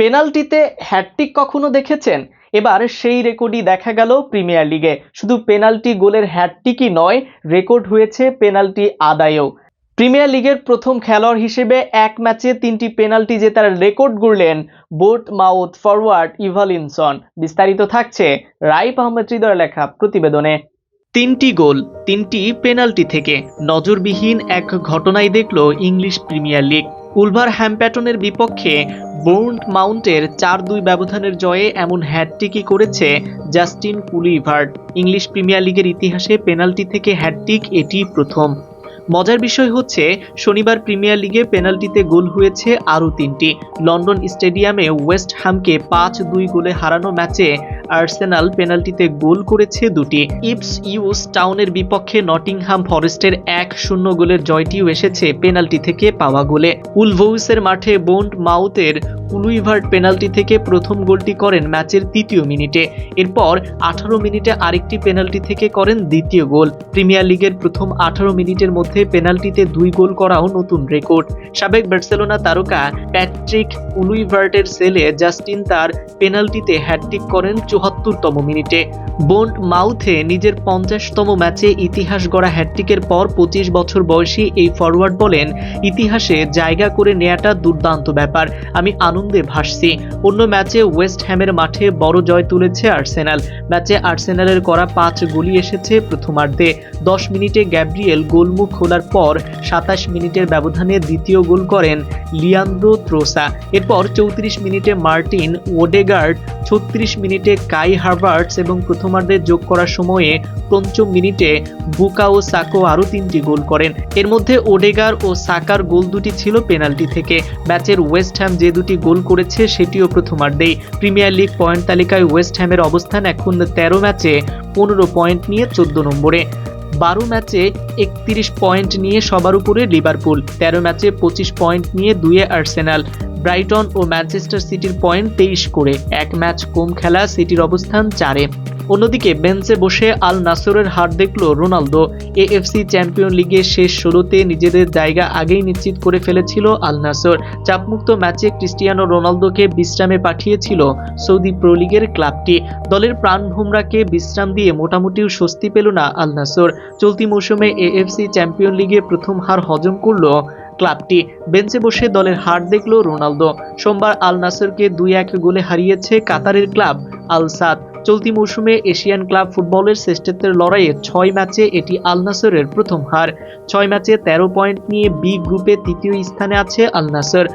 পেনাল্টিতে hat trick কখনো দেখেছেন? এবার সেই রেকর্ডই দেখা গেল প্রিমিয়ার লিগে। শুধু পেনাল্টি গোলের হ্যাটট্রিকই নয়, রেকর্ড হয়েছে পেনাল্টি আদায়েও। প্রিমিয়ার লিগের প্রথম খেলোয়াড় হিসেবে এক ম্যাচে তিনটি পেনাল্টি জেতার রেকর্ড গড়লেন বোট মাউথ ফরওয়ার্ড ইভালিনসন। বিস্তারিত থাকছে রাইপ আহমেদ হৃদয় লেখা প্রতিবেদনে। তিনটি গোল, তিনটি পেনাল্টি থেকে নজরবিহীন এক ঘটনাই দেখল ইংলিশ প্রিমিয়ার লিগ। উলভার হ্যাম্প্যাটনের বিপক্ষে বোর্ন্ট মাউন্টের চার দুই ব্যবধানের জয়ে এমন হ্যাটট্রিকই করেছে জাস্টিন কুলিভার্ট ইংলিশ প্রিমিয়ার লিগের ইতিহাসে পেনাল্টি থেকে হ্যাটট্রিক এটি প্রথম। মজার বিষয় হচ্ছে, শনিবার প্রিমিয়ার লিগে পেনাল্টিতে গোল হয়েছে আরও তিনটি। লন্ডন স্টেডিয়ামে ওয়েস্ট হ্যামকে পাঁচ দুই গোলে হারানো ম্যাচে আর্সেনাল পেনাল্টিতে গোল করেছে দুটি। ইপস ইউস টাউনের বিপক্ষে নটিংহাম ফরেস্টের এক শূন্য গোলের জয়টিও এসেছে পেনাল্টি থেকে পাওয়া গোলে। উলভৌসের মাঠে বোন্ড মাউথের কুলুইভার্ট পেনাল্টি থেকে প্রথম গোলটি করেন ম্যাচের তৃতীয় মিনিটে। এরপর আঠারো মিনিটে আরেকটি পেনাল্টি থেকে করেন দ্বিতীয় গোল। প্রিমিয়ার লিগের প্রথম আঠারো মিনিটের মধ্যে পেনাল্টিতে দুই গোল করাও নতুন রেকর্ড। সাবেক বার্সেলোনা তারকা প্যাট্রিক উলুইভার্টের সেলে জাস্টিন তার পেনাল্টিতে হ্যাটট্রিক করেন চুয়াত্তরতম মিনিটে বোন্ড মাউথে নিজের পঞ্চাশতম ম্যাচে ইতিহাস গড়া হ্যাটট্রিকের পর পঁচিশ বছর বয়সী এই ফরওয়ার্ড বলেন, ইতিহাসে জায়গা করে নেয়াটা দুর্দান্ত ব্যাপার, আমি আনন্দে ভাসছি। অন্য ম্যাচে ওয়েস্ট হ্যামের মাঠে বড় জয় তুলেছে আর্সেনাল। ম্যাচে আর্সেনালের করা পাঁচ গোলই এসেছে প্রথমার্ধে। দশ মিনিটে গ্যাব্রিয়েল গোলমুখ খোলার পর সাতাশ মিনিটের ব্যবধানে দ্বিতীয় গোল করেন লিয়ান্দ্রো ত্রোসা। এরপর চৌত্রিশ মিনিটে মার্টিন ওডেগার্ড, ছত্রিশ মিনিটে কাই হার্বার্টস এবং প্রথমার্ধে যোগ করার সময়ে পঞ্চম মিনিটে বুকা ও সাকো আরও তিনটি গোল করেন। এর মধ্যে ওডেগার ও সাকার গোল দুটি ছিল পেনাল্টি থেকে। ম্যাচের ওয়েস্ট হ্যাম যে দুটি গোল করেছে সেটিও প্রথমার্ধেই। প্রিমিয়ার লিগ পয়েন্ট তালিকায় ওয়েস্ট হ্যামের অবস্থান এখন তেরো ম্যাচে পনেরো পয়েন্ট নিয়ে চোদ্দ নম্বরে। বারো ম্যাচে একত্রিশ পয়েন্ট নিয়ে সবার উপরে লিভারপুল, তেরো ম্যাচে পঁচিশ পয়েন্ট নিয়ে দুয়ে আর্সেনাল। ব্রাইটন ও ম্যানচেস্টার সিটির পয়েন্ট তেইশ করে, এক ম্যাচ কম খেলা সিটির অবস্থান চারে। অন্যদিকে বেঞ্চে বসে আল নাসরের হার দেখল রোনালদো। এএফসি চ্যাম্পিয়ন লিগের শেষ ষোলোতে নিজেদের জায়গা আগেই নিশ্চিত করে ফেলেছিল আল নাসর। চাপমুক্ত ম্যাচে ক্রিস্টিয়ানো রোনালদোকে বিশ্রামে পাঠিয়েছিল সৌদি প্রো লিগের ক্লাবটি। দলের প্রাণভোমরাকে বিশ্রাম দিয়ে মোটামুটিও স্বস্তি পেল না আল নাসর। চলতি মৌসুমে এএফসি চ্যাম্পিয়ন লিগে প্রথম হার হজম করল ক্লাবটি। বেঞ্চে বসে দলের হার দেখল রোনালদো। সোমবার আল নাসরকে দুই এক গোলে হারিয়েছে কাতারের ক্লাব আল সাদ। চলতি মৌসুমে এশিয়ান ক্লাব ফুটবলের শ্রেষ্ঠত্বের লড়াইয়ে ছয় ম্যাচে এটি আলনাসরের প্রথম হার। ছয় ম্যাচে তেরো পয়েন্ট নিয়ে বি গ্রুপে তৃতীয় স্থানে আছে আল নাসর।